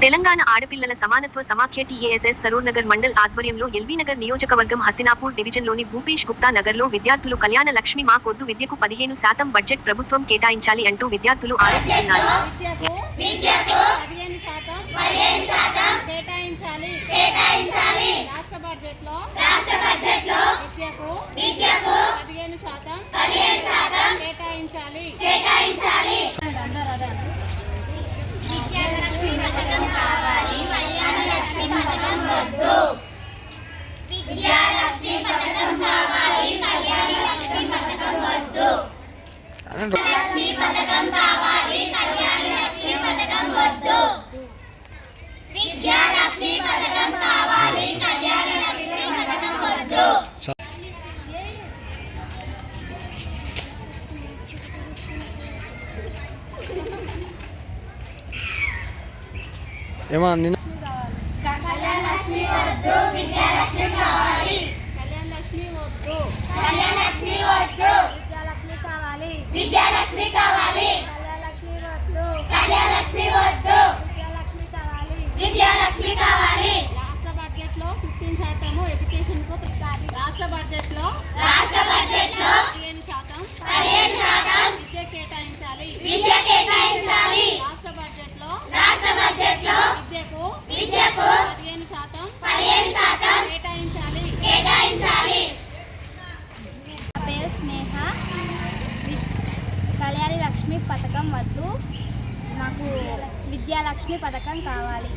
తెలంగాణ ఆడపిల్లల సమానత్వ సమాఖ్య టీఏఎస్ఎస్ సరూర్ నగర్ మండల్ ఆధ్వర్యంలో ఎల్బీనగర్ నియోజకవర్గం హస్తినాపూర్ డివిజన్లోని భూపేష్ గుప్తా నగర్లో విద్యార్థులు కళ్యాణ లక్ష్మి మా కొద్దు విద్యకు పదిహేను శాతం బడ్జెట్ ప్రభుత్వం కేటాయించాలి అంటూ విద్యార్థులు ఆరోపిస్తున్నారు విద్యకు విద్యకు పదిహేను శాతం పదిహేను శాతం కేటాయించాలి కేటాయించాలి రాష్ట్ర బడ్జెట్లో రాష్ట్ర బడ్జెట్లో విద్యకు విద్యకు పదిహేను శాతం పదిహేను శాతం కేటాయించాలి కేటాయించాలి విద్యాలక్ష్మి పథకం కావాలి కళ్యాణ లక్ష్మి పథకం వద్దు విద్యాలక్ష్మి పథకం కావాలి కళ్యాణ లక్ష్మి పథకం వద్దు లక్ష్మి పథకం కావాలి కళ్యాణ లక్ష్మి పథకం వద్దు. విద్యాలక్ష్మి పథకం కావాలి కళ్యాణ లక్ష్మి పథకం వద్దు. ఏమో నిన్న కళ్యాణ లక్ష్మి వద్దు విద్యాలక్ష్మి కావాలి కళ్యాణ లక్ష్మి వద్దు కళ్యాణ లక్ష్మి వద్దు విద్యాలక్ష్మి కావాలి విద్యాలక్ష్మి కావాలి. కళ్యాణలక్ష్మి వద్దు. కళ్యాణ లక్ష్మి వద్దు. విద్యాలక్ష్మి కావాలి. రాష్ట్ర బడ్జెట్లో ఫిఫ్టీన్ శాతము ఎడ్యుకేషన్కు రాష్ట్ర బడ్జెట్లో రాష్ట్ర బడ్జెట్లో పదిహేను శాతం పదిహేను శాతం విద్య కేటాయించాలి. విద్య కేటాయించాలి. రాష్ట్ర బడ్జెట్లో రాష్ట్ర బడ్జెట్లో విద్యకు విద్యకు పదిహేను శాతం పదిహేను శాతం కేటాయించాలి కేటాయించాలి నా పేరు స్నేహ వి- కళ్యాణి లక్ష్మి పథకం వద్దు. నాకు విద్యాలక్ష్మి పథకం కావాలి.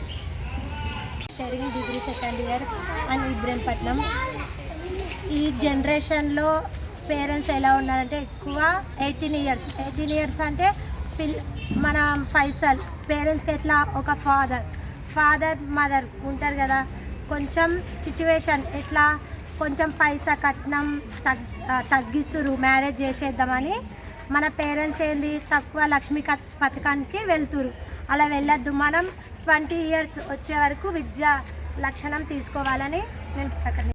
Steering degree second year and Ibrahimpatnam ఈ జనరేషన్లో పేరెంట్స్ ఎలా ఉన్నారంటే ఎక్కువ ఎయిటీన్ ఇయర్స్ ఎయిటీన్ ఇయర్స్ అంటే పిల్ మన పైసలు పేరెంట్స్కి ఎట్లా ఒక ఫాదర్ ఫాదర్ మదర్ ఉంటారు కదా. కొంచెం సిచ్యువేషన్ ఎట్లా కొంచెం పైసా కట్నం తగ్ తగ్గిస్తురు మ్యారేజ్ చేసేద్దామని. మన పేరెంట్స్ ఏంది? తక్కువ లక్ష్మీ పథకానికి వెళ్తురు అలా వెళ్ళొద్దు. మనం ట్వంటీ ఇయర్స్ వచ్చే వరకు విద్యా లక్షణం తీసుకోవాలని నేను ప్రకటన